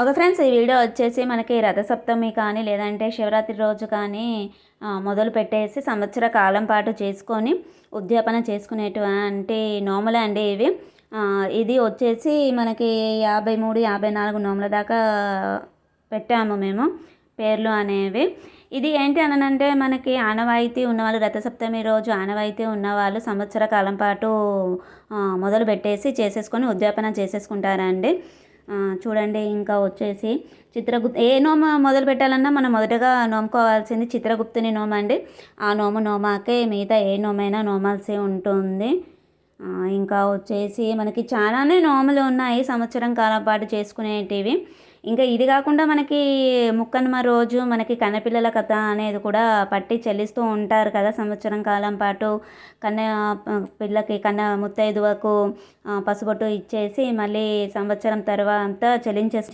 ఒక ఫ్రెండ్స్ ఈ వీడియో వచ్చేసి మనకి రథసప్తమి కానీ లేదంటే శివరాత్రి రోజు కానీ మొదలు పెట్టేసి సంవత్సర కాలం పాటు చేసుకొని ఉద్యాపన చేసుకునేటువంటి నోములే అండి ఇవి. ఇది వచ్చేసి మనకి యాభై మూడు యాభై నాలుగు నోముల దాకా పెట్టాము మేము పేర్లు అనేవి. ఇది ఏంటి అనంటే మనకి ఆనవాయితీ ఉన్నవాళ్ళు రథసప్తమి రోజు ఆనవాయితీ ఉన్నవాళ్ళు సంవత్సర కాలం పాటు మొదలు పెట్టేసి చేసేసుకొని ఉద్యాపన చేసేసుకుంటారండి. చూడండి ఇంకా వచ్చేసి చిత్రగుప్త ఏ నోమ మొదలు పెట్టాలన్నా మనం మొదటగా నోముకోవాల్సింది చిత్రగుప్తుని నోమ అండి ఆ నోము నోమాకే మిగతా ఏ నోమైనా నోమాల్సి ఉంటుంది. ఇంకా వచ్చేసి మనకి చాలానే నోములు ఉన్నాయి సంవత్సరం కాలం పాటు చేసుకునేటివి. ఇంకా ఇది కాకుండా మనకి ముక్కనుమ రోజు మనకి కన్నపిల్లల కథ అనేది కూడా పట్టి చెల్లిస్తూ ఉంటారు కదా సంవత్సరం కాలం పాటు. కన్న పిల్లకి కన్న ముత్తైదువకు పసుబొట్టు ఇచ్చేసి మళ్ళీ సంవత్సరం తర్వాత చెల్లించేసి